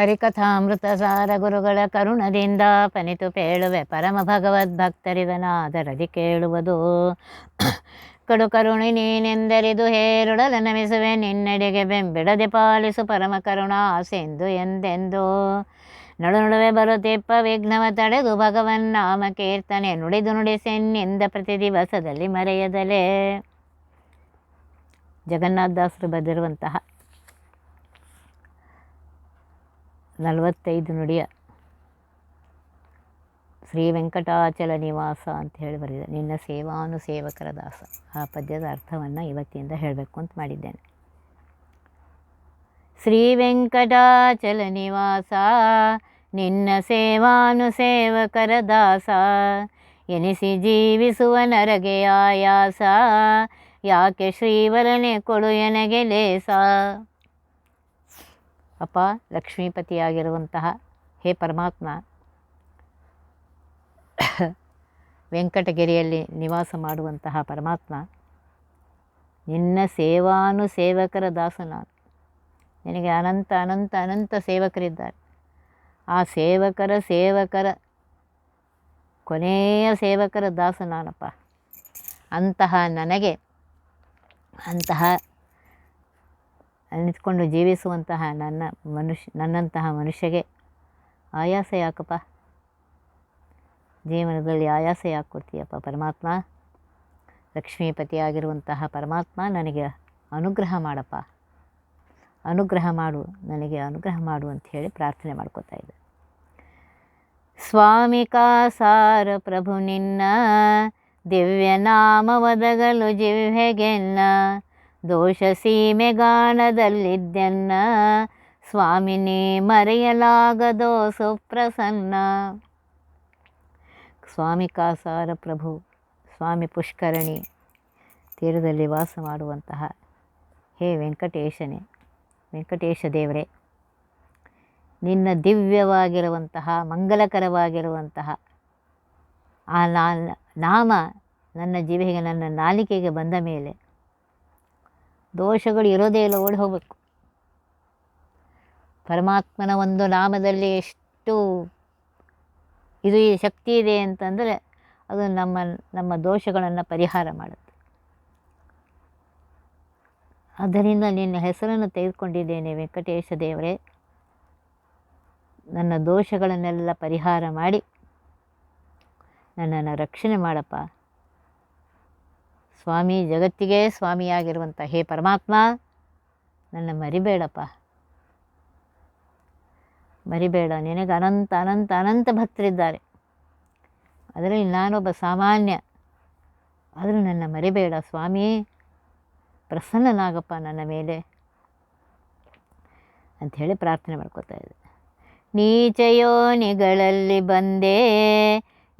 ಹರಿಕಥಾಮೃತ ಸಾರ ಗುರುಗಳ ಕರುಣದಿಂದ ಪನಿತು ಪೇಳುವೆ ಪರಮ ಭಗವದ್ಭಕ್ತರಿದನಾದರದಿ ಕೇಳುವುದು. ಕಡು ಕರುಣಿ ನೀನೆಂದರಿದು ಹೇರುಡಲ ನಮಿಸುವೆ, ನಿನ್ನೆಡೆಗೆ ಬೆಂಬಿಡದೆ ಪಾಲಿಸು ಪರಮ ಕರುಣಾ ಎಂದೆಂದು. ನಡು ನಡುವೆ ಬರುತ್ತಿಪ್ಪ ವಿಘ್ನವ ತಡೆದು ಭಗವನ್ ನಾಮ ಕೀರ್ತನೆ ನುಡಿದು ನುಡಿಸೆನ್ನಿಂದ ಪ್ರತಿ ದಿವಸದಲ್ಲಿ ಮರೆಯದಲೇ. ಜಗನ್ನಾಥದಾಸರು ಬರೆದಿರುವಂತಹ ನಲವತ್ತೈದು ನುಡಿಯ ಶ್ರೀ ವೆಂಕಟಾಚಲ ನಿವಾಸ ಅಂತ ಹೇಳಿ ಬರೆದಿದೆ. ನಿನ್ನ ಸೇವಾನು ಸೇವಕರ ದಾಸ. ಆ ಪದ್ಯದ ಅರ್ಥವನ್ನು ಇವತ್ತಿಂದ ಹೇಳಬೇಕು ಅಂತ ಮಾಡಿದ್ದೇನೆ. ಶ್ರೀ ವೆಂಕಟಾಚಲ ನಿವಾಸ, ನಿನ್ನ ಸೇವಾನು ಸೇವಕರ ದಾಸ, ಎನಿಸಿ ಜೀವಿಸುವ ನರಗೆ ಆಯಾಸ, ಯಾಕೆ ಶ್ರೀವರನೆ ಕೊಡು ಎನಗೆ ಲೇಸ? ಅಪ್ಪ ಲಕ್ಷ್ಮೀಪತಿಯಾಗಿರುವಂತಹ ಹೇ ಪರಮಾತ್ಮ, ವೆಂಕಟಗಿರಿಯಲ್ಲಿ ನಿವಾಸ ಮಾಡುವಂತಹ ಪರಮಾತ್ಮ, ನಿನ್ನ ಸೇವಾನು ಸೇವಕರ ದಾಸ ನಾನು ನಿನಗೆ ಅನಂತ ಅನಂತ ಅನಂತ ಸೇವಕರಿದ್ದಾರೆ. ಆ ಸೇವಕರ ಸೇವಕರ, ಕೊನೆಯ ಸೇವಕರ ದಾಸ ನಾನಪ್ಪ ಅಂತಹ ನನಗೆ, ಅಂತಹ ನಿಂತ್ಕೊಂಡು ಜೀವಿಸುವಂತಹ ನನ್ನ ಮನುಷ್ಯ, ನನ್ನಂತಹ ಮನುಷ್ಯಗೆ ಆಯಾಸ ಯಾಕಪ್ಪ ಜೀವನದಲ್ಲಿ ಆಯಾಸ ಯಾಕೆ ಕೊಡ್ತೀಯಪ್ಪ ಪರಮಾತ್ಮ. ಲಕ್ಷ್ಮೀಪತಿಯಾಗಿರುವಂತಹ ಪರಮಾತ್ಮ ನನಗೆ ಅನುಗ್ರಹ ಮಾಡಪ್ಪ. ಅನುಗ್ರಹ ಮಾಡು, ನನಗೆ ಅನುಗ್ರಹ ಮಾಡು ಅಂತ ಹೇಳಿ ಪ್ರಾರ್ಥನೆ ಮಾಡ್ಕೋತಾ ಇದ್ದೆ. ಸ್ವಾಮಿಕಾ ಸಾರ ಪ್ರಭು ನಿನ್ನ ದಿವ್ಯ ನಾಮವದಗಲು ಜಿಹ್ವೆಗೆನ್ನ ದೋಷ ಸೀಮೆಗಾಣದಲ್ಲಿದ್ದೆನ್ನ ಸ್ವಾಮಿನಿ ಮರೆಯಲಾಗದೋ ಸುಪ್ರಸನ್ನ. ಸ್ವಾಮಿ ಕಾಸಾರ ಪ್ರಭು, ಸ್ವಾಮಿ ಪುಷ್ಕರಣಿ, ತೀರದಲ್ಲಿ ವಾಸ ಮಾಡುವಂತಹ ಹೇ ವೆಂಕಟೇಶನೇ, ವೆಂಕಟೇಶ ದೇವರೇ, ನಿನ್ನ ದಿವ್ಯವಾಗಿರುವಂತಹ, ಮಂಗಲಕರವಾಗಿರುವಂತಹ ಆ ನಾಮ ನನ್ನ ಜೀವಿಗೆ ನನ್ನ ನಾಲಿಕೆಗೆ ಬಂದ ಮೇಲೆ ದೋಷಗಳು ಇರೋದೇ ಇಲ್ಲ, ಓಡಿ ಹೋಗಬೇಕು. ಪರಮಾತ್ಮನ ಒಂದು ನಾಮದಲ್ಲಿ ಎಷ್ಟು ಇದು ಈ ಶಕ್ತಿ ಇದೆ ಅಂತಂದರೆ ಅದು ನಮ್ಮ ನಮ್ಮ ದೋಷಗಳನ್ನು ಪರಿಹಾರ ಮಾಡುತ್ತೆ. ಅದರಿಂದ ನಿನ್ನ ಹೆಸರನ್ನು ತೆಗೆದುಕೊಂಡಿದ್ದೇನೆ ವೆಂಕಟೇಶ ದೇವರೇ ನನ್ನ ದೋಷಗಳನ್ನೆಲ್ಲ ಪರಿಹಾರ ಮಾಡಿ ನನ್ನನ್ನು ರಕ್ಷಣೆ ಮಾಡಪ್ಪ. ಸ್ವಾಮಿ ಜಗತ್ತಿಗೆ ಸ್ವಾಮಿಯಾಗಿರುವಂಥ ಹೇ ಪರಮಾತ್ಮ, ನನ್ನ ಮರಿಬೇಡಪ್ಪ. ಮರಿಬೇಡ, ನಿನಗೆ ಅನಂತ ಅನಂತ ಅನಂತ ಭಕ್ತರಿದ್ದಾರೆ. ಅದರಲ್ಲಿ ನಾನೊಬ್ಬ ಸಾಮಾನ್ಯ. ಆದರೂ ನನ್ನ ಮರಿಬೇಡ ಸ್ವಾಮಿ, ಪ್ರಸನ್ನನಾಗಪ್ಪ ನನ್ನ ಮೇಲೆ ಅಂಥೇಳಿ ಪ್ರಾರ್ಥನೆ ಮಾಡ್ಕೋತಾ ಇದ್ದೆ. ನೀಚಯೋನಿಗಳಲ್ಲಿ ಬಂದೆ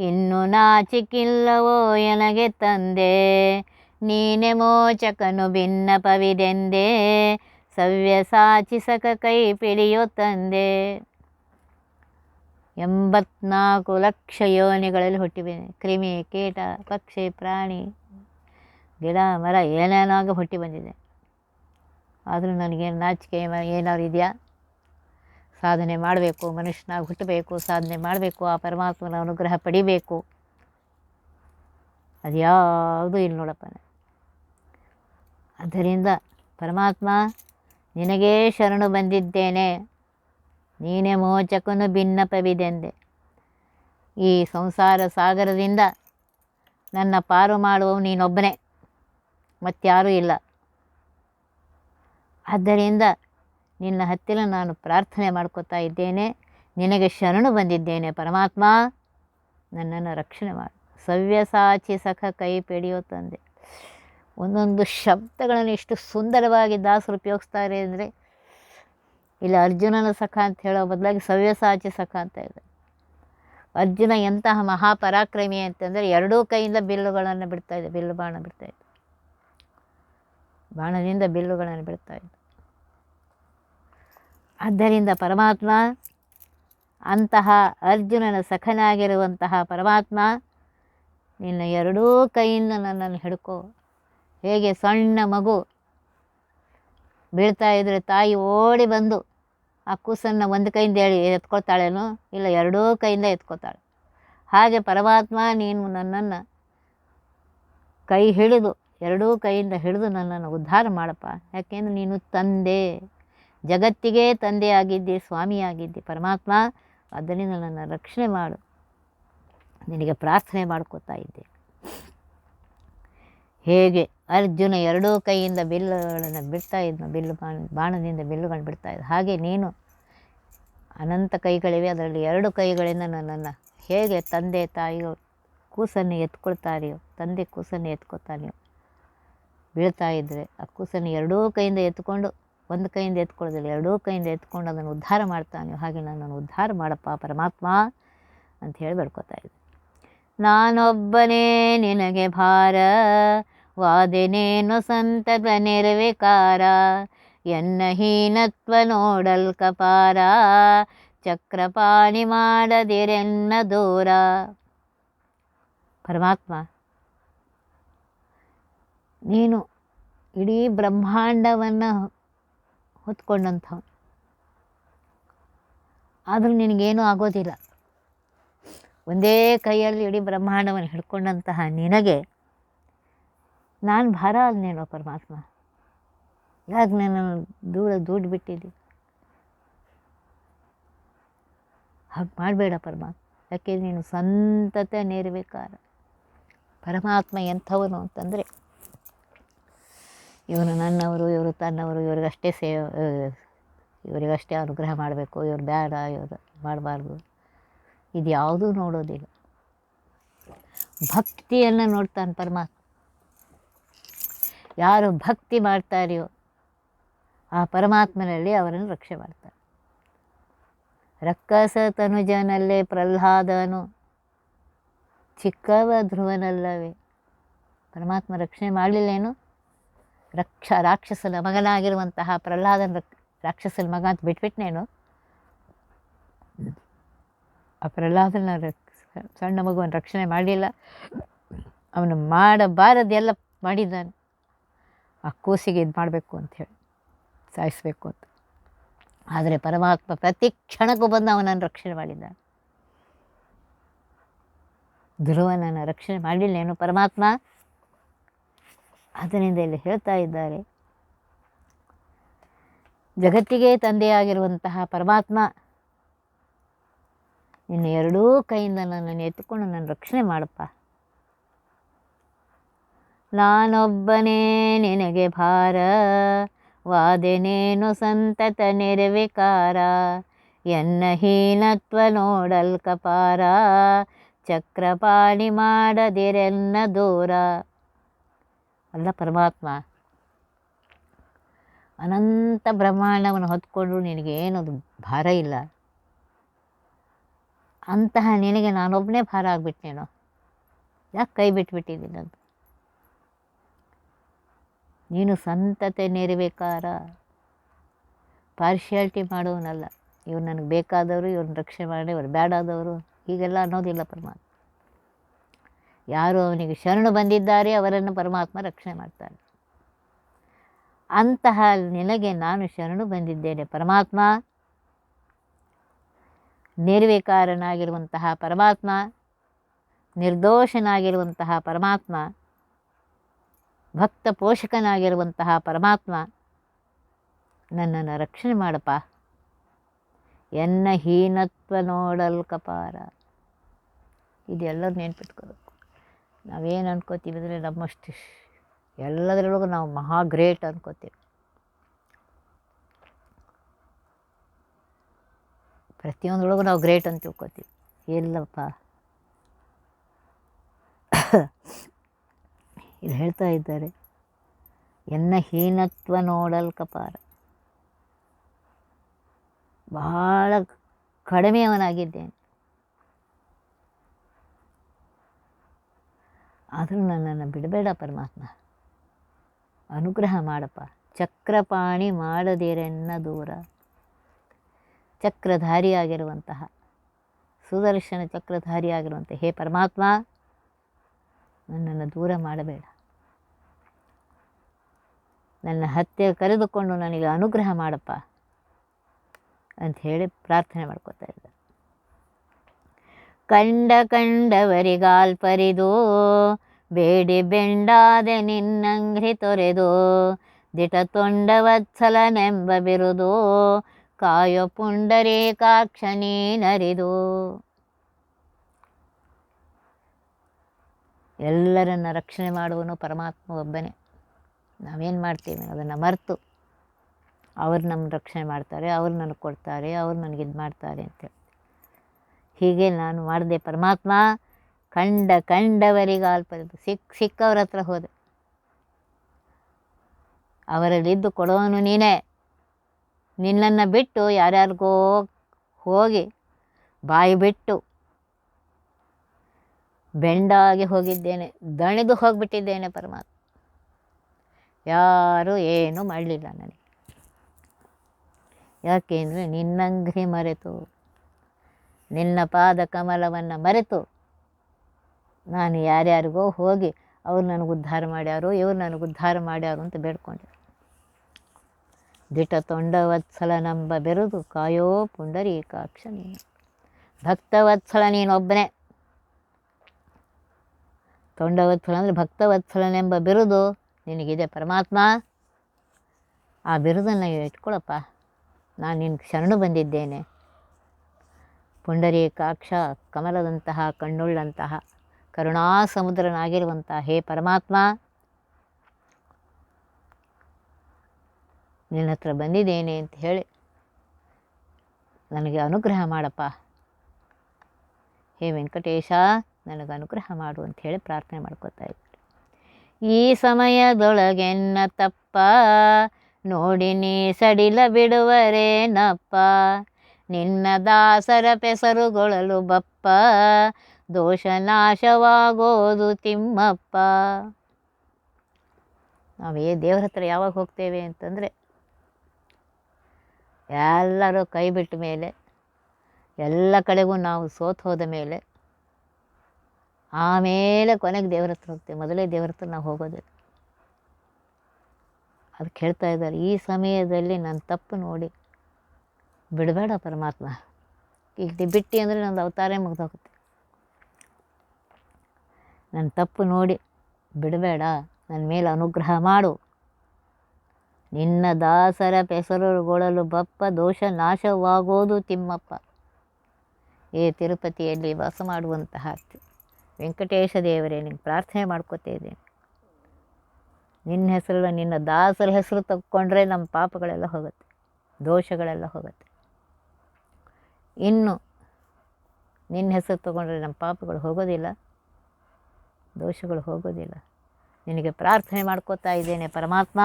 ಇನ್ನು ನಾಚಿಕಿಲ್ಲವೋ ಎನಗೆ ತಂದೆ? ನೀನೆ ಮೋಚಕನು ಭಿನ್ನಪವಿದೆಂದೇ? ಸವ್ಯ ಸಾಚಿಸಕ ಕೈ ಪಿಡಿಯೋ ತಂದೆ? ಎಂಬತ್ನಾಲ್ಕು ಲಕ್ಷ ಯೋನಿಗಳಲ್ಲಿ ಹುಟ್ಟಿದ್ದೇನೆ ಕ್ರಿಮಿ, ಕೀಟ, ಪಕ್ಷಿ, ಪ್ರಾಣಿ, ಗಿಡ, ಮರ ಏನೇನಾಗ ಹುಟ್ಟಿ ಬಂದಿದೆ. ಆದರೂ ನನಗೇನು ನಾಚಿಕೆ ಏನಾದ್ರು ಇದೆಯಾ? ಸಾಧನೆ ಮಾಡಬೇಕು ಮನುಷ್ಯನಾಗಿ ಹುಟ್ಟಬೇಕು, ಸಾಧನೆ ಮಾಡಬೇಕು, ಆ ಪರಮಾತ್ಮನ ಅನುಗ್ರಹ ಪಡಿಬೇಕು. ಅದ್ಯಾವುದೂ ಇಲ್ಲ ನೋಡಪ್ಪ ಆದ್ದರಿಂದ ಪರಮಾತ್ಮ, ನಿನಗೇ ಶರಣು ಬಂದಿದ್ದೇನೆ. ನೀನೇ ಮೋಚಕನು ಭಿನ್ನಪವಿದೆಂದೆ. ಈ ಸಂಸಾರ ಸಾಗರದಿಂದ ನನ್ನ ಪಾರು ಮಾಡುವ ನೀನೊಬ್ಬನೇ, ಮತ್ತಾರೂ ಇಲ್ಲ. ಆದ್ದರಿಂದ ನಿನ್ನ ಹತ್ತಿರ ನಾನು ಪ್ರಾರ್ಥನೆ ಮಾಡ್ಕೋತಾ ಇದ್ದೇನೆ. ನಿನಗೆ ಶರಣು ಬಂದಿದ್ದೇನೆ ಪರಮಾತ್ಮ. ನನ್ನನ್ನು ರಕ್ಷಣೆ ಮಾಡು. ಸವ್ಯಸಾಚಿ ಸಖ ಕೈ ಪಿಡಿಯೋ ತಂದೆ. ಒಂದೊಂದು ಶಬ್ದಗಳನ್ನು ಎಷ್ಟು ಸುಂದರವಾಗಿ ದಾಸರು ಉಪಯೋಗಿಸ್ತಾರೆ ಅಂದರೆ, ಇಲ್ಲಿ ಅರ್ಜುನನ ಸಖ ಅಂತ ಹೇಳೋ ಬದಲಾಗಿ ಸವ್ಯಸಾಚಿ ಸಖ ಅಂತ ಇದೆ ಅರ್ಜುನ ಎಂತಹ ಮಹಾಪರಾಕ್ರಮಿ ಅಂತಂದರೆ ಎರಡೂ ಕೈಯಿಂದ ಬಿಲ್ಲುಗಳನ್ನು ಇದೆ ಬಿಲ್ಲು ಬಾಣ ಬಿಡ್ತಾ ಇದೆ ಬಾಣದಿಂದ ಬಿಲ್ಲುಗಳನ್ನು ಇದ್ದ ಆದ್ದರಿಂದ ಪರಮಾತ್ಮ ಅಂತಹ ಅರ್ಜುನನ ಸಖನಾಗಿರುವಂತಹ ಪರಮಾತ್ಮ ನಿನ್ನ ಎರಡೂ ಕೈಯಿಂದ ನನ್ನನ್ನು ಹಿಡ್ಕೋ. ಹೇಗೆ ಸಣ್ಣ ಮಗು ಬೀಳ್ತಾ ಇದ್ದರೆ ತಾಯಿ ಓಡಿ ಬಂದು ಆ ಕೂಸನ್ನು ಒಂದು ಕೈಯಿಂದ ಹೇಳಿ ಎತ್ಕೊಳ್ತಾಳೇನೋ, ಇಲ್ಲ ಎರಡೂ ಕೈಯಿಂದ ಎತ್ಕೊತಾಳೆ ಹಾಗೆ ಪರಮಾತ್ಮ ನೀನು ನನ್ನನ್ನು ಕೈ ಹಿಡಿದು, ಎರಡೂ ಕೈಯಿಂದ ಹಿಡಿದು ನನ್ನನ್ನು ಉದ್ಧಾರ ಮಾಡಪ್ಪ. ಯಾಕೆಂದ್ರೆ ನೀನು ತಂದೆ. ಜಗತ್ತಿಗೆ ತಂದೆಯಾಗಿದ್ದೆ, ಸ್ವಾಮಿಯಾಗಿದ್ದೆ, ಪರಮಾತ್ಮ, ಅದರಿಂದ ನನ್ನ ರಕ್ಷಣೆ ಮಾಡು. ನಿನಗೆ ಪ್ರಾರ್ಥನೆ ಮಾಡ್ಕೋತಾ ಇದ್ದೆ. ಹೇಗೆ? ಅರ್ಜುನ ಎರಡೂ ಕೈಯಿಂದ ಬಿಲ್ಲುಗಳನ್ನು ಬಿಡ್ತಾ ಇದ್ನು. ಬಿಲ್ಲು ಬಾಣ, ಬಾಣದಿಂದ ಬಿಲ್ಲುಗಳನ್ನು ಬಿಡ್ತಾ ಇದ್ದ. ಹಾಗೆ ನೀನು ಅನಂತ ಕೈಗಳಿವೆ. ಅದರಲ್ಲಿ ಎರಡು ಕೈಗಳಿಂದ ನನ್ನನ್ನು ಹೇಗೆ ತಂದೆ, ತಾಯಿಯೋ ಕೂಸನ್ನು ಎತ್ಕೊಳ್ತಾರೆಯೋ, ತಂದೆ ಕೂಸನ್ನು ಎತ್ಕೊತಾನೆಯೋ ಬೀಳ್ತಾ ಇದ್ದರೆ ಆ ಕೂಸನ್ನು ಎರಡೂ ಕೈಯಿಂದ ಎತ್ಕೊಂಡು ಒಂದು ಕೈಯಿಂದ ಎತ್ಕೊಳ್ಳೋದಿಲ್ಲ, ಎರಡೂ ಕೈಯಿಂದ ಎತ್ಕೊಂಡು ಅದನ್ನು ಉದ್ಧಾರ ಮಾಡ್ತಾನೆ. ಹಾಗೆ ನನ್ನನ್ನು ಉದ್ಧಾರ ಮಾಡಪ್ಪ, ಪರಮಾತ್ಮ ಅಂತ ಹೇಳಿ ಬೇಡ್ಕೋತಾ ಇದ್ದೆ. ನಾನೊಬ್ಬನೇ ನಿನಗೆ ಭಾರ ವಾದೆನೇನು ಸಂತತ ನಿರ್ವಿಕಾರ, ಎನ್ನ ಹೀನತ್ವ ನೋಡಲ್ ಕಪಾರ, ಚಕ್ರಪಾಣಿ ಮಾಡದಿರೆನ್ನ ದೂರ. ಪರಮಾತ್ಮ, ನೀನು ಇಡೀ ಬ್ರಹ್ಮಾಂಡವನ್ನು ಹೊತ್ಕೊಂಡಂಥವ ಆದರೂ ನಿನಗೇನೂ ಆಗೋದಿಲ್ಲ. ಒಂದೇ ಕೈಯಲ್ಲಿ ಇಡೀ ಬ್ರಹ್ಮಾಂಡವನ್ನು ಹಿಡ್ಕೊಂಡಂತಹ ನಿನಗೆ ನಾನು ಭಾರ ಅಲ್ನೇನೋ ಪರಮಾತ್ಮ. ಯಾಕೆ ನಾನು ದೂರ ದೂಡ್ ಬಿಟ್ಟಿದ್ದೆ ಹಾಗೆ ಮಾಡಬೇಡ ಪರಮಾತ್ಮ. ಯಾಕೆ ನೀನು ಸಂತತ ನಿರ್ವಿಕಾರ. ಪರಮಾತ್ಮ ಎಂಥವನು ಅಂತಂದರೆ ಇವನು ನನ್ನವರು, ಇವರು ತನ್ನವರು ಇವ್ರಿಗಷ್ಟೇ ಸೇ ಇವರಿಗಷ್ಟೇ ಅನುಗ್ರಹ ಮಾಡಬೇಕು, ಇವ್ರು ಬೇಡ, ಇವರು ಮಾಡಬಾರ್ದು. ಇದು ಯಾವುದೂ ನೋಡೋದಿಲ್ಲ. ಭಕ್ತಿಯನ್ನು ನೋಡ್ತಾನೆ ಪರಮಾತ್ಮ. ಯಾರು ಭಕ್ತಿ ಮಾಡ್ತಾರೆಯೋ, ಆ ಪರಮಾತ್ಮನಲ್ಲಿ ಅವರನ್ನು ರಕ್ಷೆ ಮಾಡ್ತಾರೆ ರಕ್ಕಸ ತನುಜನಲ್ಲೇ ಪ್ರಹ್ಲಾದನು, ಚಿಕ್ಕವ ಧ್ರುವನಲ್ಲವೇ. ಪರಮಾತ್ಮ ರಕ್ಷಣೆ ಮಾಡಲಿಲ್ಲೇನು? ರಕ್ಷ, ರಾಕ್ಷಸನ ಮಗನಾಗಿರುವಂತಹ ಪ್ರಹ್ಲಾದನ ರಕ್, ರಾಕ್ಷಸನ ಮಗ ಅಂತ ಬಿಟ್ಬಿಟ್ನೇನು ಆ ಪ್ರಹ್ಲಾದನ ಸಣ್ಣ ಮಗುವನ್ನು ರಕ್ಷಣೆ ಮಾಡಲಿಲ್ಲ. ಅವನು ಮಾಡಬಾರದೆಲ್ಲ ಮಾಡಿದ್ದಾನೆ. ಆ ಕೂಸಿಗೆ ಇದು ಮಾಡಬೇಕು ಅಂಥೇಳಿ ಸಾಯಿಸಬೇಕು ಅಂತ. ಆದರೆ ಪರಮಾತ್ಮ ಪ್ರತಿ ಕ್ಷಣಕ್ಕೂ ಬಂದು ಅವನನ್ನು ರಕ್ಷಣೆ ಮಾಡಿದ್ದಾನೆ. ಧ್ರುವನನ್ನು ರಕ್ಷಣೆ ಮಾಡಲಿಲ್ಲೇನು ಪರಮಾತ್ಮ? ಅದರಿಂದ ಇಲ್ಲಿ ಹೇಳ್ತಾ ಇದ್ದಾರೆ. ಜಗತ್ತಿಗೆ ತಂದೆಯಾಗಿರುವಂತಹ ಪರಮಾತ್ಮ ನಿನ್ನ ಎರಡೂ ಕೈಯಿಂದ ನನ್ನನ್ನು ಎತ್ತುಕೊಂಡು ನನ್ನ ರಕ್ಷಣೆ ಮಾಡಪ್ಪ. ನಾನೊಬ್ಬನೇ ನಿನಗೆ ಭಾರ, ವಾದೆನೇನು ಸಂತತ ನಿರ್ವಿಕಾರ, ಎನ್ನ ಹೀನತ್ವ ನೋಡಲ್ಕಪಾರ ಚಕ್ರಪಾಣಿ ಮಾಡದಿರೆನ್ನ ದೂರ. ಅಲ್ಲ ಪರಮಾತ್ಮ, ಅನಂತ ಬ್ರಹ್ಮಾಂಡವನ್ನು ಹೊತ್ಕೊಂಡು ನಿನಗೇನದು ಭಾರ ಇಲ್ಲ. ಅಂತಹ ನಿನಗೆ ನಾನೊಬ್ಬನೇ ಭಾರ ಆಗಿಬಿಟ್ಟೇನೋ ಯಾಕೆ ಕೈ ಬಿಟ್ಬಿಟ್ಟಿದ್ದೀನಿ ಅಂತ ನೀನು ಸಂತತೆ ನೆರಬೇಕಾರ ಪಾರ್ಶಿಯಾಲಿಟಿ ಮಾಡೋನಲ್ಲ ಇವ್ರು ನನಗೆ ಬೇಕಾದವರು, ಇವ್ರನ್ನ ರಕ್ಷಣೆ ಮಾಡಿ ಇವ್ರು ಬೇಡಾದವರು ಹೀಗೆಲ್ಲ ಅನ್ನೋದಿಲ್ಲ ಪರಮಾತ್ಮ. ಯಾರು ಅವನಿಗೆ ಶರಣು ಬಂದಿದ್ದಾರೆ ಅವರನ್ನು ಪರಮಾತ್ಮ ರಕ್ಷಣೆ ಮಾಡ್ತಾನೆ. ಅಂತಹ ನಿನಗೆ ನಾನು ಶರಣು ಬಂದಿದ್ದೇನೆ. ಪರಮಾತ್ಮ, ನಿರ್ವಿಕಾರನಾಗಿರುವಂತಹ ಪರಮಾತ್ಮ, ನಿರ್ದೋಷನಾಗಿರುವಂತಹ ಪರಮಾತ್ಮ, ಭಕ್ತ ಪೋಷಕನಾಗಿರುವಂತಹ ಪರಮಾತ್ಮ, ನನ್ನನ್ನು ರಕ್ಷಣೆ ಮಾಡಪ್ಪ. ಎನ್ನ ಹೀನತ್ವ ನೋಡಲ್ಕಪಾರ. ಇದೆಲ್ಲರೂ ನೆನ್ಪಿಟ್ಕೋಬೇಕು. ನಾವೇನು ಅನ್ಕೋತೀವಿ ಅಂದರೆ ನಮ್ಮಷ್ಟು ಎಲ್ಲದರೊಳಗೂ ನಾವು ಮಹಾ ಗ್ರೇಟ್ ಅನ್ಕೋತೀವಿ. ಪ್ರತಿಯೊಂದರೊಳಗೂ ನಾವು ಗ್ರೇಟ್ ಅಂತ ತಿಳ್ಕೊತೀವಿ. ಎಲ್ಲಪ್ಪ ಇಲ್ಲಿ ಹೇಳ್ತಾ ಇದ್ದಾರೆ. ಎನ್ನ ಹೀನತ್ವ ನೋಡಲ್ ಕಪಾರ. ಬಹಳ ಕಡಿಮೆಯವನಾಗಿದ್ದೇನೆ. ಆದರೂ ನನ್ನನ್ನು ಬಿಡಬೇಡ ಪರಮಾತ್ಮ. ಅನುಗ್ರಹ ಮಾಡಪ್ಪ. ಚಕ್ರಪಾಣಿ ಮಾಡದಿರೆನ್ನ ದೂರ. ಚಕ್ರಧಾರಿಯಾಗಿರುವಂತಹ. ಸುದರ್ಶನ ಚಕ್ರಧಾರಿಯಾಗಿರುವಂಥ ಹೇ ಪರಮಾತ್ಮ, ನನ್ನನ್ನು ದೂರ ಮಾಡಬೇಡ. ನನ್ನ ಹತ್ಯೆ ಕರೆದುಕೊಂಡು ನನಗೆ ಅನುಗ್ರಹ ಮಾಡಪ್ಪ ಅಂತ ಹೇಳಿ ಪ್ರಾರ್ಥನೆ ಮಾಡ್ಕೋತಾ ಇದ್ದಾರೆ ಕಂಡ ಕಂಡವರಿಗಾಲ್ಪರಿದು ಬೇಡಿ ಬೆಂಡಾದೆ ನಿನ್ನಂಗ್ರಿ ತೊರೆದು, ದಿಟ ತೊಂಡವತ್ಸಲನೆಂಬ ಬಿರುದು, ಕಾಯೋ ಪುಂಡರೀಕಾಕ್ಷ ನೀನರಿದು. ಎಲ್ಲರನ್ನ ರಕ್ಷಣೆ ಮಾಡುವನು ಪರಮಾತ್ಮ ಒಬ್ಬನೇ. ನಾವೇನು ಮಾಡ್ತೀವಿ? ಅದನ್ನು ಮರೆತು. ಅವ್ರು ನಮ್ಮ ರಕ್ಷಣೆ ಮಾಡ್ತಾರೆ, ಅವ್ರು ನನಗೆ ಕೊಡ್ತಾರೆ, ಅವ್ರು ನನಗೆ ಇದು ಮಾಡ್ತಾರೆ ಅಂತೇಳಿ ಹೀಗೆ ನಾನು ಮಾಡಿದೆ. ಪರಮಾತ್ಮ ಕಂಡ ಕಂಡವರಿಗೆ ಅಲ್ಪರಿದು ಸಿಕ್ಕ ಸಿಕ್ಕವ್ರ ಹತ್ರ ಹೋದೆ. ಅವರಲ್ಲಿದ್ದು ಕೊಡೋನು ನೀನೇ. ನಿನ್ನನ್ನು ಬಿಟ್ಟು ಯಾರ್ಯಾರಿಗೋ ಹೋಗಿ ಬಾಯಿ ಬಿಟ್ಟು ಬೆಂಡಾಗಿ ಹೋಗಿದ್ದೇನೆ. ದಣಿದು ಹೋಗಿಬಿಟ್ಟಿದ್ದೇನೆ ಪರಮಾತ್ಮ. ಯಾರೂ ಏನೂ ಮಾಡಲಿಲ್ಲ ನನಗೆ. ಯಾಕೆಂದರೆ ನಿನ್ನಂಗೆ ಮರೆತು ನಿನ್ನ ಪಾದ ಕಮಲವನ್ನು ಮರೆತು ನಾನು ಯಾರ್ಯಾರಿಗೋ ಹೋಗಿ ಅವ್ರು ನನಗೆ ಉದ್ಧಾರ ಮಾಡ್ಯಾರು, ಇವ್ರು ನನಗೆ ಉದ್ಧಾರ ಮಾಡ್ಯಾರು ಅಂತ ಬೇಡ್ಕೊಂಡೆ. ದಿಟ ತೊಂಡವತ್ಸಲ ನಂಬ ಬೆರೆದು ಕಾಯೋ ಪುಂಡರೀಕಾಕ್ಷ ನೀನು. ಭಕ್ತವತ್ಸಲ ನೀನೊಬ್ಬನೇ. ತೊಂಡವತ್ಸಲ ಅಂದರೆ ಭಕ್ತವತ್ಸಲನೆಂಬ ಬಿರುದು ನಿನಗಿದೆ ಪರಮಾತ್ಮ. ಆ ಬಿರುದನ್ನು ಇಟ್ಕೊಳಪ್ಪ. ನಾನು ನಿನ್ನ ಶರಣು ಬಂದಿದ್ದೇನೆ. ಪುಂಡರೀಕಾಕ್ಷ ಕಮಲದಂತಹ, ಕಣ್ಣುಳ್ಳಂತಹ ಕರುಣಾ ಸಮುದ್ರನಾಗಿರುವಂತಹ ಹೇ ಪರಮಾತ್ಮ! ನಿನ್ನ ಹತ್ರ ಬಂದಿದ್ದೇನೆ ಅಂತ ಹೇಳಿ ನನಗೆ ಅನುಗ್ರಹ ಮಾಡಪ್ಪ. ಹೇ ವೆಂಕಟೇಶ, ನನಗೆ ಅನುಗ್ರಹ ಮಾಡು ಅಂತ ಹೇಳಿ ಪ್ರಾರ್ಥನೆ ಮಾಡ್ಕೋತಾ ಇದ್ದಾರೆ ಈ ಸಮಯದೊಳಗೆನ್ನ ತಪ್ಪ, ನೋಡಿ ನೀ ಸಡಿಲ ಬಿಡುವರೇನಪ್ಪ? ನಿನ್ನ ದಾಸರ ಪೆಸರುಗೊಳಲು ಬಪ್ಪ ದೋಷ ನಾಶವಾಗೋದು ತಿಮ್ಮಪ್ಪ. ನಾವೇ ದೇವ್ರ ಹತ್ರ ಯಾವಾಗ ಹೋಗ್ತೇವೆ ಅಂತಂದರೆ ಎಲ್ಲರೂ ಕೈ ಬಿಟ್ಟ ಮೇಲೆ, ಎಲ್ಲ ಕಡೆಗೂ ನಾವು ಸೋತು ಹೋದ ಮೇಲೆ, ಆಮೇಲೆ ಕೊನೆಗೆ ದೇವ್ರ ಹತ್ರ ಹೋಗ್ತೇವೆ. ಮೊದಲೇ ದೇವ್ರ ಹತ್ರ ನಾವು ಹೋಗೋದಿಲ್ಲ. ಅದಕ್ಕೆ ಹೇಳ್ತಾ ಇದ್ದಾರೆ, ಈ ಸಮಯದಲ್ಲಿ ನನ್ನ ತಪ್ಪು ನೋಡಿ ಬಿಡಬೇಡ ಪರಮಾತ್ಮ. ಈಗ ಬಿಟ್ಟಿ ಅಂದರೆ ನಂದು ಅವತಾರೇ ಮುಗ್ದೋಗುತ್ತೆ. ನನ್ನ ತಪ್ಪು ನೋಡಿ ಬಿಡಬೇಡ ನನ್ನ ಮೇಲೆ ಅನುಗ್ರಹ ಮಾಡು. ನಿನ್ನ ದಾಸರ ಪೆಸರುಗೊಳಲು ಬಪ್ಪ ದೋಷ ನಾಶವಾಗೋದು ತಿಮ್ಮಪ್ಪ. ಏ ತಿರುಪತಿಯಲ್ಲಿ ವಾಸ ಮಾಡುವಂತಹ ವೆಂಕಟೇಶ ದೇವರೇ ನಿಂಗೆ ಪ್ರಾರ್ಥನೆ ಮಾಡ್ಕೋತಾ ಇದ್ದೀನಿ. ನಿನ್ನ ಹೆಸರು ನಿನ್ನ ದಾಸರ ಹೆಸರು ತಕ್ಕೊಂಡ್ರೆ ನಮ್ಮ ಪಾಪಗಳೆಲ್ಲ ಹೋಗುತ್ತೆ, ದೋಷಗಳೆಲ್ಲ ಹೋಗುತ್ತೆ. ಇನ್ನು ನಿನ್ನ ಹೆಸರು ತಗೊಂಡ್ರೆ ನಮ್ಮ ಪಾಪಗಳು ಹೋಗೋದಿಲ್ಲ, ದೋಷಗಳು ಹೋಗೋದಿಲ್ಲ. ನಿನಗೆ ಪ್ರಾರ್ಥನೆ ಮಾಡ್ಕೋತಾ ಇದ್ದೇನೆ ಪರಮಾತ್ಮ.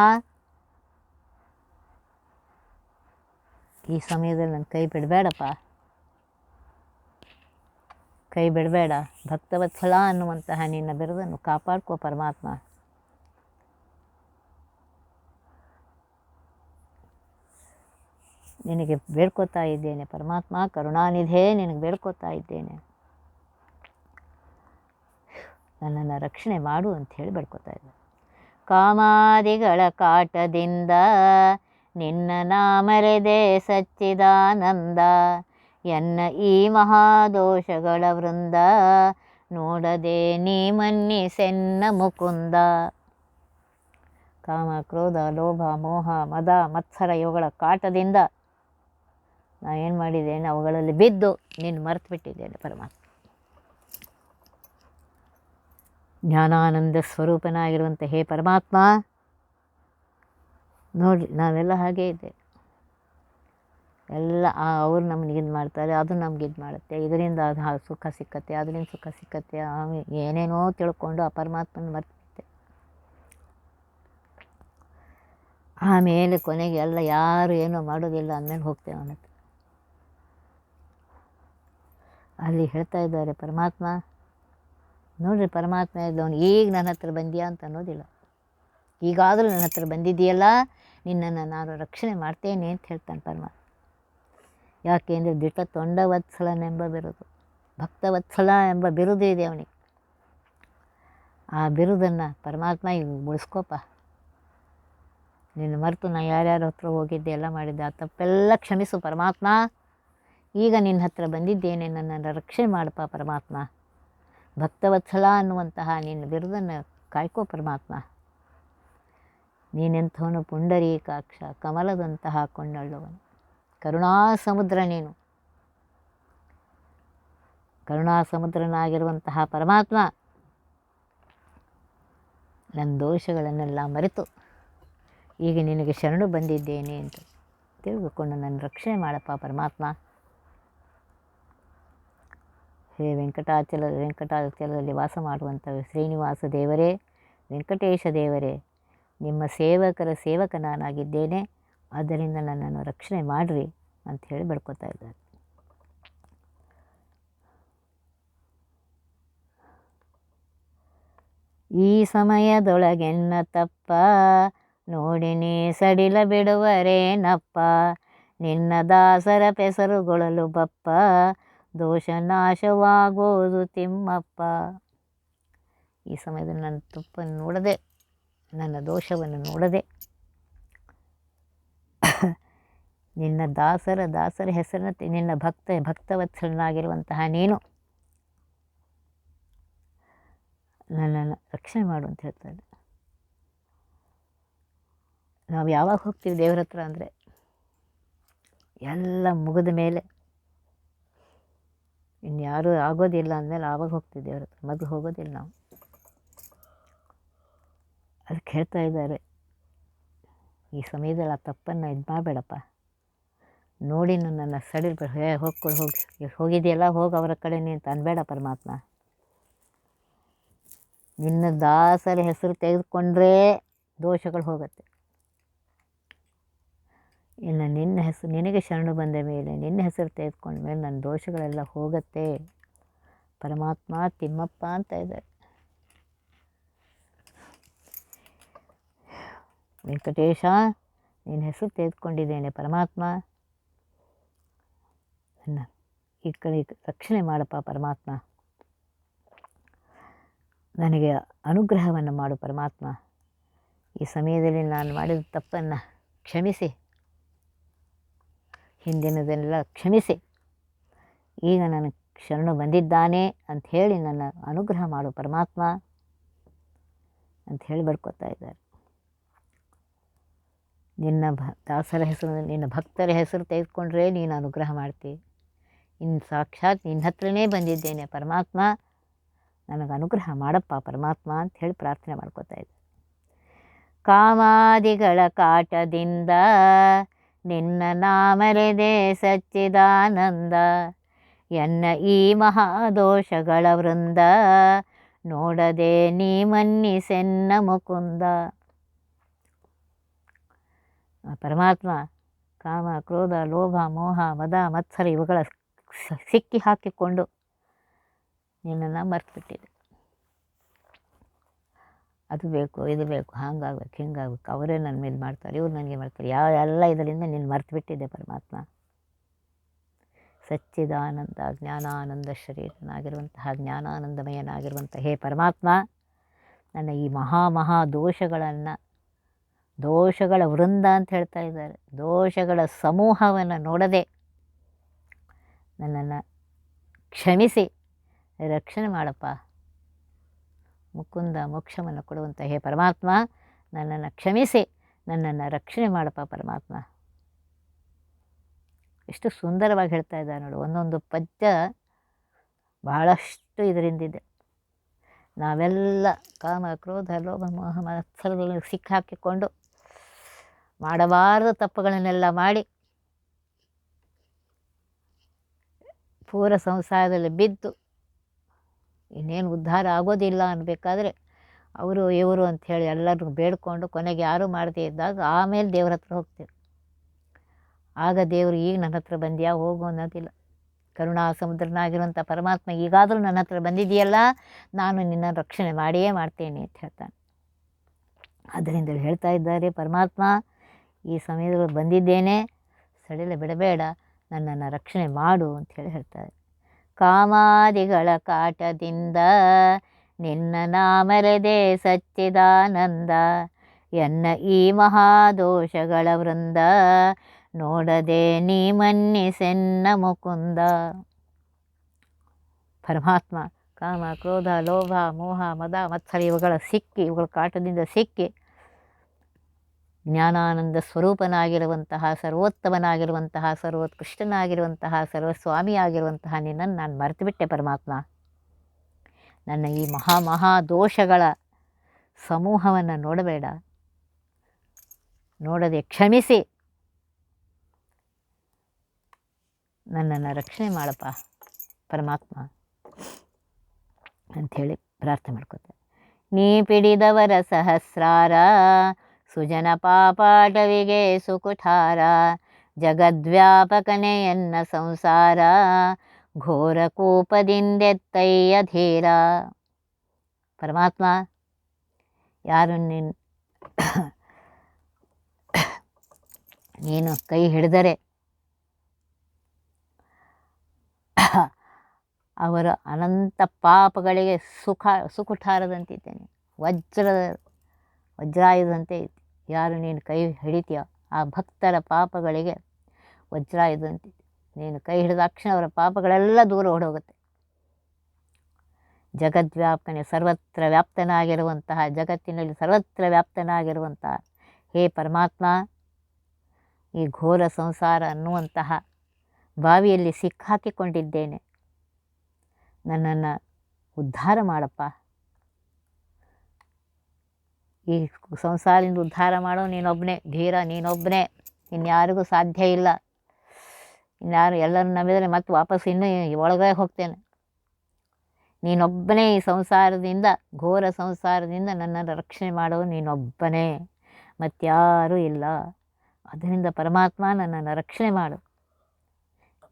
ಈ ಸಮಯದಲ್ಲಿ ನನ್ನ ಕೈ ಬಿಡಬೇಡಪ್ಪ. ಕೈ ಬಿಡಬೇಡ. ಭಕ್ತವತ್ಸಲ ಅನ್ನುವಂತಹ ನಿನ್ನ ಬಿರುದನ್ನು ಕಾಪಾಡ್ಕೋ ಪರಮಾತ್ಮ. ನಿನಗೆ ಬೇಡ್ಕೋತಾ ಇದ್ದೇನೆ. ಪರಮಾತ್ಮ, ಕರುಣಾನಿಧೆ, ನಿನಗೆ ಬೇಡ್ಕೋತಾ ಇದ್ದೇನೆ. ನನ್ನನ್ನು ರಕ್ಷಣೆ ಮಾಡು ಅಂತ ಹೇಳಿ ಬೇಡ್ಕೋತಾ ಇದ್ದೆ. ಕಾಮಾದಿಗಳ ಕಾಟದಿಂದ ನಿನ್ನ ನಾಮರೆದೆ ಸಚ್ಚಿದಾನಂದ, ಎನ್ನ ಈ ಮಹಾದೋಷಗಳ ವೃಂದ ನೋಡದೆ ನೀ ಮನ್ನಿಸೆನ್ನ ಮುಕುಂದ. ಕಾಮ, ಕ್ರೋಧ, ಲೋಭ, ಮೋಹ, ಮದ, ಮತ್ಸರ ಇವುಗಳ ಕಾಟದಿಂದ ನಾ ಏನು ಮಾಡಿದ್ದೇನೆ, ಅವುಗಳಲ್ಲಿ ಬಿದ್ದು ನೀನು ಮರೆತು ಬಿಟ್ಟಿದ್ದೇನೆ ಪರಮಾತ್ಮ. ಜ್ಞಾನಾನಂದ ಸ್ವರೂಪನಾಗಿರುವಂಥ ಹೇ ಪರಮಾತ್ಮ. ನೋಡಿ ನಾವೆಲ್ಲ ಹಾಗೇ ಇದೆ ಎಲ್ಲ ಅವರು ನಮ್ಗೆ ಇದು ಮಾಡ್ತಾರೆ, ಅದು ನಮ್ಗೆ ಇದು ಮಾಡುತ್ತೆ, ಇದರಿಂದ ಅದು ಸುಖ ಸಿಕ್ಕತ್ತೆ, ಅದರಿಂದ ಸುಖ ಸಿಕ್ಕತ್ತೆ ಏನೇನೋ ತಿಳ್ಕೊಂಡು ಆ ಪರಮಾತ್ಮನ ಮರ್ತಿದ್ದೆ ಆಮೇಲೆ ಕೊನೆಗೆ ಎಲ್ಲ ಯಾರು ಏನೋ ಮಾಡೋದಿಲ್ಲ ಅಂದಮೇಲೆ ಹೋಗ್ತೇವೆ ಅವನ ಹತ್ರ ಅಲ್ಲಿ ಹೇಳ್ತಾ ಇದ್ದಾರೆ, ಪರಮಾತ್ಮ, ನೋಡ್ರಿ ಪರಮಾತ್ಮ ಇದ್ದವನು, ಈಗ ನನ್ನ ಹತ್ರ ಬಂದಿಯಾ ಅಂತ ಅನ್ನೋದಿಲ್ಲ. ಈಗಾದರೂ ನನ್ನ ಹತ್ರ ಬಂದಿದೆಯಲ್ಲ ನಿನ್ನನ್ನು ನಾನು ರಕ್ಷಣೆ ಮಾಡ್ತೇನೆ ಅಂತ ಹೇಳ್ತಾನೆ ಪರಮಾತ್ಮ ಯಾಕೆ ಅಂದರೆ ದಿಟ್ಟ ತೊಂಡ ವತ್ಸಲನೆಂಬ ಬಿರುದು, ಭಕ್ತವತ್ಸಲ ಎಂಬ ಬಿರುದು ಇದೆ ಅವನಿಗೆ. ಆ ಬಿರುದನ್ನು ಪರಮಾತ್ಮ ಈಗ ಉಳಿಸ್ಕೋಪ ನಿನ್ನ ಮರೆತು ನಾನು ಯಾರ್ಯಾರ ಹತ್ರ ಹೋಗಿದ್ದೆ, ಎಲ್ಲ ಮಾಡಿದ್ದೆ, ಆ ತಪ್ಪೆಲ್ಲ ಕ್ಷಮಿಸು ಪರಮಾತ್ಮ. ಈಗ ನಿನ್ನ ಹತ್ರ ಬಂದಿದ್ದೇನೆ, ನನ್ನನ್ನು ರಕ್ಷಣೆ ಮಾಡಪ್ಪ ಪರಮಾತ್ಮ. ಭಕ್ತವತ್ಸಲ ಅನ್ನುವಂತಹ ನಿನ್ನ ಬಿರುದನ್ನು ಕಾಯ್ಕೋ ಪರಮಾತ್ಮ. ನೀನೆಂಥವನು ಪುಂಡರೀಕಾಕ್ಷ ಕಮಲದಂತಹ ಕೊಂಡಳ್ಳುವನು. ಕರುಣಾ ಸಮುದ್ರ ನೀನು. ಕರುಣಾ ಸಮುದ್ರನಾಗಿರುವಂತಹ ಪರಮಾತ್ಮ, ನನ್ನ ದೋಷಗಳನ್ನೆಲ್ಲ ಮರೆತು ಈಗ ನಿನಗೆ ಶರಣು ಬಂದಿದ್ದೇನೆ ಅಂತ ತಿಳ್ಕೊಂಡು ನನ್ನ ರಕ್ಷಣೆ ಮಾಡಪ್ಪ ಪರಮಾತ್ಮ. ಹೇ ವೆಂಕಟಾಚಲ, ವೆಂಕಟಾಚಲದಲ್ಲಿ ವಾಸ ಮಾಡುವಂಥ ಶ್ರೀನಿವಾಸ ದೇವರೇ, ವೆಂಕಟೇಶ ದೇವರೇ, ನಿಮ್ಮ ಸೇವಕರ ಸೇವಕ ನಾನಾಗಿದ್ದೇನೆ ಆದ್ದರಿಂದ ನನ್ನನ್ನು ರಕ್ಷಣೆ ಮಾಡಿರಿ ಅಂತ ಹೇಳಿ ಬೇಡ್ಕೊತಾ ಇದ್ದಾರೆ. ಈ ಸಮಯದೊಳಗೆನ್ನ ತಪ್ಪ, ನೋಡಿ ನೀ ಸಡಿಲ ಬಿಡುವರೇನಪ್ಪ, ನಿನ್ನ ದಾಸರ ಪೆಸರುಗೊಳಲು ಬಪ್ಪ ದೋಷ ನಾಶವಾಗೋದು ತಿಮ್ಮಪ್ಪ. ಈ ಸಮಯದಲ್ಲಿ ನನ್ನ ತಪ್ಪನ್ನು ನೋಡದೆ, ನನ್ನ ದೋಷವನ್ನು ನೋಡದೆ, ನಿನ್ನ ದಾಸರ ದಾಸರ ಹೆಸರನ್ನ ನಿನ್ನ ಭಕ್ತ ಭಕ್ತವತ್ಸಲನಾಗಿರುವಂತಹ ನೀನು ನನ್ನನ್ನು ರಕ್ಷಣೆ ಮಾಡು ಅಂತ ಹೇಳ್ತಾರೆ ನಾವು ಯಾವಾಗ ಹೋಗ್ತೀವಿ ದೇವ್ರ ಹತ್ರ ಅಂದರೆ, ಎಲ್ಲ ಮುಗಿದ ಮೇಲೆ ಇನ್ಯಾರೂ ಆಗೋದಿಲ್ಲ ಅಂದಮೇಲೆ ಆವಾಗ ಹೋಗ್ತಿದ್ದೆ ಅವ್ರ ಮೊದಲು ಹೋಗೋದಿಲ್ಲ ನಾವು. ಅದಕ್ಕೆ ಹೇಳ್ತಾ ಇದ್ದಾರೆ. ಈ ಸಮಯದಲ್ಲಿ ಆ ತಪ್ಪನ್ನು ಇದು ಮಾಡಬೇಡಪ್ಪ. ನೋಡಿ ನನ್ನನ್ನು ಸಡಿಲ್ಬೇಡ ಹೇ ಹೋಗ್ಕೊಳ್ಳಿ ಹೋಗಿ. ಹೋಗಿದೆಯಲ್ಲ, ಹೋಗಿ ಅವರ ಕಡೆ ನೀನು ಅನ್ಬೇಡ ಪರಮಾತ್ಮ. ನಿನ್ನ ದಾಸರ ಹೆಸರು ತೆಗೆದುಕೊಂಡ್ರೆ ದೋಷಗಳು ಹೋಗುತ್ತೆ. ಇನ್ನು ನಿನ್ನ ಹೆಸರು, ನಿನಗೆ ಶರಣು ಬಂದ ಮೇಲೆ, ನಿನ್ನ ಹೆಸರು ತೆಗೆದುಕೊಂಡ ಮೇಲೆ ನನ್ನ ದೋಷಗಳೆಲ್ಲ ಹೋಗುತ್ತೆ. ಪರಮಾತ್ಮ ತಿಮ್ಮಪ್ಪ ಅಂತ ಇದ್ದಾರೆ. ವೆಂಕಟೇಶ, ನಿನ್ನ ಹೆಸರು ತೆಗೆದುಕೊಂಡಿದ್ದೇನೆ ಪರಮಾತ್ಮ. ನನ್ನ ಈ ಕಡೆ ರಕ್ಷಣೆ ಮಾಡಪ್ಪ ಪರಮಾತ್ಮ. ನನಗೆ ಅನುಗ್ರಹವನ್ನು ಮಾಡು ಪರಮಾತ್ಮ. ಈ ಸಮಯದಲ್ಲಿ ನಾನು ಮಾಡಿದ ತಪ್ಪನ್ನು ಕ್ಷಮಿಸಿ. ಹಿಂದಿನದನ್ನೆಲ್ಲ ಕ್ಷಮಿಸಿ. ಈಗ ನನ್ನ ಶರಣು ಬಂದಿದ್ದಾನೆ ಅಂತ ಹೇಳಿ ನನ್ನ ಅನುಗ್ರಹ ಮಾಡು ಪರಮಾತ್ಮ ಅಂತ ಹೇಳಿ ಬರ್ಕೋತಾ ಇದ್ದಾರೆ. ನಿನ್ನ ಭ, ದಾಸರ ಹೆಸರು, ನಿನ್ನ ಭಕ್ತರ ಹೆಸರು ತೆಗೆದುಕೊಂಡ್ರೆ ನೀನು ಅನುಗ್ರಹ ಮಾಡ್ತಿ. ಇನ್ನು ಸಾಕ್ಷಾತ್ ನಿನ್ನ ಹತ್ರನೇ ಬಂದಿದ್ದೇನೆ ಪರಮಾತ್ಮ. ನನಗೆ ಅನುಗ್ರಹ ಮಾಡಪ್ಪ ಪರಮಾತ್ಮ ಅಂತ ಹೇಳಿ ಪ್ರಾರ್ಥನೆ ಮಾಡ್ಕೋತಾ ಇದ್ದೆ ಕಾಮಾದಿಗಳ ಕಾಟದಿಂದ ನಿನ್ನ ನಾಮರೆದೆ ಸಚ್ಚಿದಾನಂದ ಎನ್ನ ಈ ಮಹಾದೋಷಗಳ ವೃಂದ ನೋಡದೆ ನೀ ಮನ್ನಿಸೆನ್ನ ಮುಕುಂದ ಪರಮಾತ್ಮ ಕಾಮ ಕ್ರೋಧ ಲೋಭ ಮೋಹ ಮದ ಮತ್ಸರ ಇವುಗಳ ಸಿಕ್ಕಿ ಹಾಕಿಕೊಂಡು ನಿನ್ನನ್ನು ಮರ್ತುಬಿಟ್ಟಿದೆ ಅದು ಬೇಕು, ಇದು ಬೇಕು, ಹಂಗಾಗ್ಬೇಕು, ಹಿಂಗಾಗ್ಬೇಕು, ಅವರೇ ನನ್ನ ಮೇಲೆ ಮಾಡ್ತಾರೆ, ಇವ್ರು ನನಗೆ ಮಾಡ್ತಾರೆ, ಯಾವ, ಎಲ್ಲ ಇದರಿಂದ ನೀನು ಮರ್ತುಬಿಟ್ಟಿದ್ದೆ ಪರಮಾತ್ಮ. ಸಚ್ಚಿದಾನಂದ, ಜ್ಞಾನಾನಂದ ಶರೀರನಾಗಿರುವಂತಹ ಜ್ಞಾನಾನಂದಮಯನಾಗಿರುವಂಥ ಹೇ ಪರಮಾತ್ಮ, ನನ್ನ ಈ ಮಹಾ ಮಹಾ ದೋಷಗಳನ್ನು, ದೋಷಗಳ ವೃಂದ ಅಂತ ಹೇಳ್ತಾ ಇದ್ದಾರೆ, ದೋಷಗಳ ಸಮೂಹವನ್ನು ನೋಡದೆ ನನ್ನನ್ನು ಕ್ಷಮಿಸಿ, ರಕ್ಷಣೆ ಮಾಡಪ್ಪ. ಮುಕುಂದ ಮೋಕ್ಷವನ್ನು ಕೊಡುವಂಥ ಹೇ ಪರಮಾತ್ಮ, ನನ್ನನ್ನು ಕ್ಷಮಿಸಿ, ನನ್ನನ್ನು ರಕ್ಷಣೆ ಮಾಡಪ್ಪ ಪರಮಾತ್ಮ. ಎಷ್ಟು ಸುಂದರವಾಗಿ ಹೇಳ್ತಾ ಇದ್ದಾರೆ ನೋಡು, ಒಂದೊಂದು ಪದ್ಯ ಬಹಳಷ್ಟು ಇದರಿಂದಿದೆ ನಾವೆಲ್ಲ ಕಾಮ, ಕ್ರೋಧ, ಲೋಭ, ಮೋಹ ಮತ್ಸರಗಳನ್ನು ಸಿಕ್ಕಾಕಿಕೊಂಡು ಮಾಡಬಾರದ ತಪ್ಪುಗಳನ್ನೆಲ್ಲ ಮಾಡಿ ಪೂರ ಸಂಸಾರದಲ್ಲಿ ಬಿದ್ದು ಇನ್ನೇನು ಉದ್ಧಾರ ಆಗೋದಿಲ್ಲ ಅನ್ಬೇಕಾದ್ರೆ ಅವರು ಇವರು ಅಂಥೇಳಿ ಎಲ್ಲರಿಗೂ ಬೇಡ್ಕೊಂಡು ಕೊನೆಗೆ ಯಾರೂ ಮಾಡದೇ ಇದ್ದಾಗ ಆಮೇಲೆ ದೇವ್ರ ಹತ್ರ ಹೋಗ್ತೀವಿ. ಆಗ ದೇವರು ಈಗ ನನ್ನ ಹತ್ರ ಬಂದ್ಯಾ ಹೋಗು ಅನ್ನೋದಿಲ್ಲ. ಕರುಣಾ ಸಮುದ್ರನಾಗಿರುವಂಥ ಪರಮಾತ್ಮ ಈಗಾದರೂ ನನ್ನ ಹತ್ರ ಬಂದಿದೆಯಲ್ಲ, ನಾನು ನಿನ್ನ ರಕ್ಷಣೆ ಮಾಡಿಯೇ ಮಾಡ್ತೇನೆ ಅಂತ ಹೇಳ್ತಾನೆ. ಅದರಿಂದ ಹೇಳ್ತಾ ಇದ್ದಾರೆ, ಪರಮಾತ್ಮ, ಈ ಸಮಯದಲ್ಲಿ ಬಂದಿದ್ದೇನೆ, ಸಡಿಲ ಬಿಡಬೇಡ, ನನ್ನನ್ನು ರಕ್ಷಣೆ ಮಾಡು ಅಂತ ಹೇಳಿ ಹೇಳ್ತಾರೆ ಕಾಮಾದಿಗಳ ಕಾಟದಿಂದ ನಿನ್ನ ನಾಮರದೆ ಸಚ್ಚಿದಾನಂದ. ಎನ್ನ ಈ ಮಹಾದೋಷಗಳ ವೃಂದ ನೋಡದೆ ನೀ ಮನ್ನಿಸೆನ್ನ ಮುಕುಂದ. ಪರಮಾತ್ಮ, ಕಾಮ, ಕ್ರೋಧ, ಲೋಭ, ಮೋಹ, ಮದ, ಮತ್ಸರ, ಇವುಗಳ ಸಿಕ್ಕಿ, ಇವುಗಳ ಕಾಟದಿಂದ ಸಿಕ್ಕಿ ಜ್ಞಾನಾನಂದ ಸ್ವರೂಪನಾಗಿರುವಂತಹ, ಸರ್ವೋತ್ತಮನಾಗಿರುವಂತಹ, ಸರ್ವೋತ್ಕೃಷ್ಟನಾಗಿರುವಂತಹ, ಸರ್ವಸ್ವಾಮಿಯಾಗಿರುವಂತಹ ನಿನ್ನನ್ನು ನಾನು ಮರೆತುಬಿಟ್ಟೆ ಪರಮಾತ್ಮ. ನನ್ನ ಈ ಮಹಾ ಮಹಾ ದೋಷಗಳ ಸಮೂಹವನ್ನು ನೋಡಬೇಡ. ನೋಡದೆ ಕ್ಷಮಿಸಿ. ನನ್ನನ್ನು ರಕ್ಷಣೆ ಮಾಡಪ್ಪ ಪರಮಾತ್ಮ ಅಂಥೇಳಿ ಪ್ರಾರ್ಥನೆ ಮಾಡ್ಕೋತಾರೆ ನೀ ಪಿಡಿದವರ ಸಹಸ್ರಾರ ಸುಜನ ಪಾಪಾಟವಿಗೆ ಸುಕುಠಾರ, ಜಗದ್ವ್ಯಾಪಕನೆಯನ್ನ ಸಂಸಾರ, ಘೋರ ಕೂಪದಿಂದೆತ್ತಯ್ಯ ಧೀರ. ಪರಮಾತ್ಮ, ಯಾರು ನಿನ್, ನೀನು ಕೈ ಹಿಡಿದರೆ ಅವರ ಅನಂತ ಪಾಪಗಳಿಗೆ ಸುಖ, ಸುಕುಠಾರದಂತಿದ್ದೇನೆ. ವಜ್ರ ವಜ್ರಾಯುಧಂತೆ ಐತಿ ಯಾರು ನೀನು ಕೈ ಹಿಡಿತೀಯೋ ಆ ಭಕ್ತರ ಪಾಪಗಳಿಗೆ ವಜ್ರ ಇದಂತೆ. ನೀನು ಕೈ ಹಿಡಿದ ಹಿಡಿದಾಕ್ಷಣ ಅವರ ಪಾಪಗಳೆಲ್ಲ ದೂರ ಓಡೋಗುತ್ತೆ. ಜಗದ್ವ್ಯಾಪನೆ ಸರ್ವತ್ರ ವ್ಯಾಪ್ತನಾಗಿರುವಂತಹ, ಜಗತ್ತಿನಲ್ಲಿ ಸರ್ವತ್ರ ವ್ಯಾಪ್ತನಾಗಿರುವಂತಹ, ಹೇ ಪರಮಾತ್ಮ, ಈ ಘೋರ ಸಂಸಾರ ಅನ್ನುವಂತಹ ಬಾವಿಯಲ್ಲಿ ಸಿಕ್ಕಾಕಿಕೊಂಡಿದ್ದೇನೆ. ನನ್ನನ್ನು ಉದ್ಧಾರ ಮಾಡಪ್ಪ. ಈ ಸಂಸಾರದಿಂದ ಉದ್ಧಾರ ಮಾಡೋ ನೀನೊಬ್ಬನೇ, ಧೀರ ನೀನೊಬ್ಬನೇ. ಇನ್ಯಾರಿಗೂ ಸಾಧ್ಯ ಇಲ್ಲ. ಇನ್ಯಾರು ಎಲ್ಲರೂ ನಂಬಿದರೆ ಮತ್ತೆ ವಾಪಸ್ ಇನ್ನೂ ಒಳಗೆ ಹೋಗ್ತೇನೆ. ನೀನೊಬ್ಬನೇ ಈ ಸಂಸಾರದಿಂದ, ಘೋರ ಸಂಸಾರದಿಂದ ನನ್ನನ್ನು ರಕ್ಷಣೆ ಮಾಡೋ ನೀನೊಬ್ಬನೇ. ಮತ್ತಾರೂ ಇಲ್ಲ. ಅದರಿಂದ ಪರಮಾತ್ಮ ನನ್ನನ್ನು ರಕ್ಷಣೆ ಮಾಡು.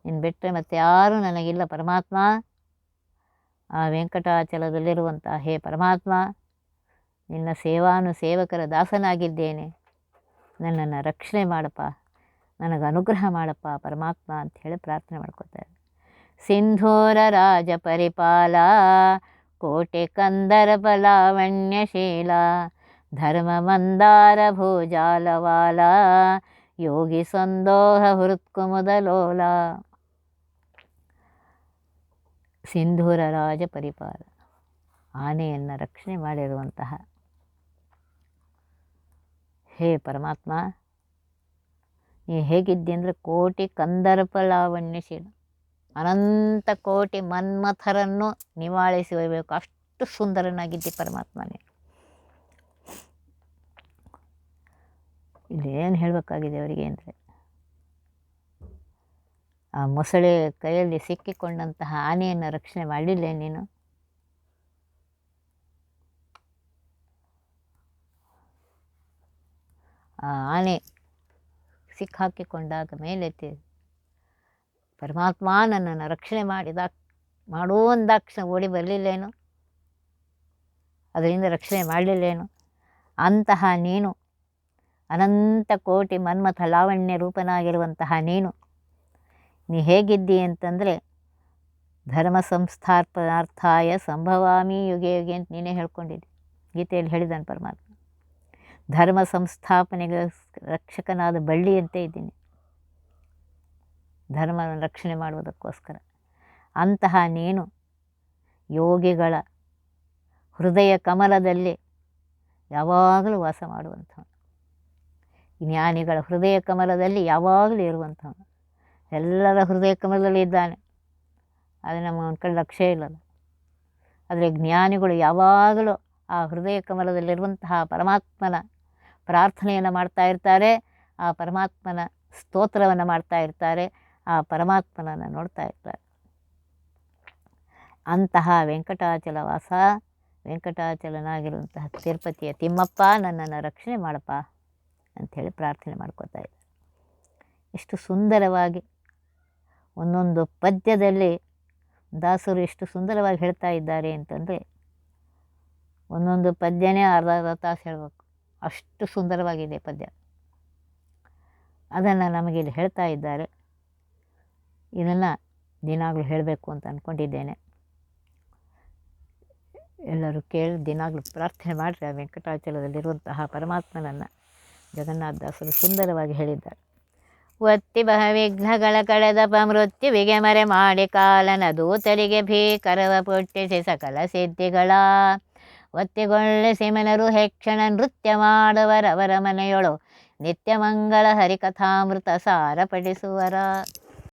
ನೀನು ಬಿಟ್ಟರೆ ಮತ್ತೆ ಯಾರೂ ನನಗಿಲ್ಲ. ಪರಮಾತ್ಮ, ಆ ವೆಂಕಟಾಚಲದಲ್ಲಿರುವಂಥ ಹೇ ಪರಮಾತ್ಮ ನಿನ್ನ ಸೇವಾನು ಸೇವಕರ ದಾಸನಾಗಿದ್ದೇನೆ. ನನ್ನನ್ನು ರಕ್ಷಣೆ ಮಾಡಪ್ಪ. ನನಗೆ ಅನುಗ್ರಹ ಮಾಡಪ್ಪ ಪರಮಾತ್ಮ ಅಂತ ಹೇಳಿ ಪ್ರಾರ್ಥನೆ ಮಾಡ್ಕೋತಾರೆ. ಸಿಂಧೂರ ರಾಜ ಪರಿಪಾಲ, ಕೋಟೆ ಕಂದರ ಬಲಾವಣ್ಯಶೀಲ ಧರ್ಮ ಮಂದಾರ ಭೂಜಾಲವಾಲ ಯೋಗಿ ಸಂದೋಹ ಹೃತ್ಕುಮುದಲೋಲ ಸಿಂಧೂರ ರಾಜ ಪರಿಪಾಲ, ಆನೆಯನ್ನು ರಕ್ಷಣೆ ಮಾಡಿರುವಂತಹ ಹೇ ಪರಮಾತ್ಮ, ನೀ ಹೇಗಿದ್ದಿ ಅಂದರೆ ಕೋಟಿ ಕಂದರ್ಪ ಲಾವಣ್ಯಶೀಲ ಅನಂತ ಕೋಟಿ ಮನ್ಮಥರನ್ನು ನಿವಾಳಿಸಿ ಒಯ್ಯಬೇಕು ಅಷ್ಟು ಸುಂದರನಾಗಿದ್ದಿ ಪರಮಾತ್ಮನೇ ಏನು ಹೇಳಬೇಕಾಗಿದೆ ಅವರಿಗೆ ಅಂದರೆ? ಆ ಮೊಸಳೆ ಕೈಯಲ್ಲಿ ಸಿಕ್ಕಿಕೊಂಡಂತಹ ಆನೆಯನ್ನು ರಕ್ಷಣೆ ಮಾಡಿಲ್ಲ ನೀನು? ಆ ಆನೆ ಸಿಕ್ಕಾಕಿಕೊಂಡಾಗ ಮೇಲೆತ್ತಿ ಪರಮಾತ್ಮ ನನ್ನನ್ನು ರಕ್ಷಣೆ ಮಾಡಿದ ಮಾಡುವಂದಾಕ್ಷಣ ಓಡಿ ಬರಲಿಲ್ಲೇನು? ಅದರಿಂದ ರಕ್ಷಣೆ ಮಾಡಲಿಲ್ಲೇನು? ಅಂತಹ ನೀನು, ಅನಂತ ಕೋಟಿ ಮನ್ಮಥ ಲಾವಣ್ಯ ರೂಪನಾಗಿರುವಂತಹ ನೀನು, ನೀ ಹೇಗಿದ್ದಿ ಅಂತಂದರೆ, ಧರ್ಮ ಸಂಸ್ಥಾಪನಾರ್ಥಾಯ ಸಂಭವಾಮಿ ಯುಗೆ ಯುಗೆ ಅಂತ ನೀನೇ ಹೇಳ್ಕೊಂಡಿದ್ದೆ. ಗೀತೆಯಲ್ಲಿ ಹೇಳಿದಾನೆ ಪರಮಾತ್ಮ. ಧರ್ಮ ಸಂಸ್ಥಾಪನೆಗೆ ರಕ್ಷಕನಾದ ಬಳ್ಳಿಯಂತೆ ಇದ್ದೀನಿ. ಧರ್ಮವನ್ನು ರಕ್ಷಣೆ ಮಾಡುವುದಕ್ಕೋಸ್ಕರ. ಅಂತಹ ನೀನು ಯೋಗಿಗಳ ಹೃದಯ ಕಮಲದಲ್ಲಿ ಯಾವಾಗಲೂ ವಾಸ ಮಾಡುವಂಥವನು. ಜ್ಞಾನಿಗಳ ಹೃದಯ ಕಮಲದಲ್ಲಿ ಯಾವಾಗಲೂ ಇರುವಂಥವನು. ಎಲ್ಲರ ಹೃದಯ ಕಮಲದಲ್ಲಿ ಇದ್ದಾನೆ. ಅದು ನಮ್ಮ ಕಡೆ ಲಕ್ಷ್ಯ ಇಲ್ಲ ಆದರೆ ಜ್ಞಾನಿಗಳು ಯಾವಾಗಲೂ ಆ ಹೃದಯ ಕಮಲದಲ್ಲಿರುವಂತಹ ಪರಮಾತ್ಮನ ಪ್ರಾರ್ಥನೆಯನ್ನು ಮಾಡ್ತಾ ಇರ್ತಾರೆ, ಆ ಪರಮಾತ್ಮನ ಸ್ತೋತ್ರವನ್ನು ಮಾಡ್ತಾ ಇರ್ತಾರೆ, ಆ ಪರಮಾತ್ಮನನ್ನು ನೋಡ್ತಾ ಇರ್ತಾರೆ. ಅಂತಹ ವೆಂಕಟಾಚಲ ವಾಸ ವೆಂಕಟಾಚಲನಾಗಿರುವಂತಹ ತಿರುಪತಿಯ ತಿಮ್ಮಪ್ಪ ನನ್ನನ್ನು ರಕ್ಷಣೆ ಮಾಡಪ್ಪ ಅಂಥೇಳಿ ಪ್ರಾರ್ಥನೆ ಮಾಡ್ಕೋತಾ ಇದ್ದಾರೆ. ಎಷ್ಟು ಸುಂದರವಾಗಿ ಒಂದೊಂದು ಪದ್ಯದಲ್ಲಿ ದಾಸರು ಎಷ್ಟು ಸುಂದರವಾಗಿ ಹೇಳ್ತಾ ಇದ್ದಾರೆ ಅಂತಂದರೆ, ಒಂದೊಂದು ಪದ್ಯನೇ ಅರ್ಧ ಅರ್ಧ ತಾಸು ಹೇಳಬೇಕು. ಅಷ್ಟು ಸುಂದರವಾಗಿದೆ ಪದ್ಯ ಅದನ್ನು ನಮಗೆ ಇಲ್ಲಿ ಹೇಳ್ತಾ ಇದ್ದಾರೆ. ಇದನ್ನು ದಿನಾಗಲೂ ಹೇಳಬೇಕು ಅಂತ ಅಂದ್ಕೊಂಡಿದ್ದೇನೆ ಎಲ್ಲರೂ ಕೇಳಿ ದಿನಾಗಲೂ ಪ್ರಾರ್ಥನೆ ಮಾಡಿರಿ ಆ ವೆಂಕಟಾಚಲದಲ್ಲಿರುವಂತಹ ಪರಮಾತ್ಮನನ್ನು. ಜಗನ್ನಾಥದಾಸರು ಸುಂದರವಾಗಿ ಹೇಳಿದ್ದಾರೆ. ಒತ್ತಿ ವಿಘ್ನಗಳ ಕಳೆದಪ ಮೃತ್ಯುವಿಗೆ ಮರೆ ಮಾಡಿ ಕಾಲನ ದೂತರಿಗೆ ಭೀಕರವ ಪುಟ್ಟಿಸಿ ಸಕಲ ಸಿದ್ಧಿಗಳ ಒತ್ತಿಗೊಳ್ಳೆ ಸಿಮೆನರು ಹೆಕ್ಷಣ ನೃತ್ಯ ಮಾಡುವರವರ ಮನೆಯೊಳು ನಿತ್ಯ ಮಂಗಳ ಹರಿಕಥಾಮೃತ ಸಾರ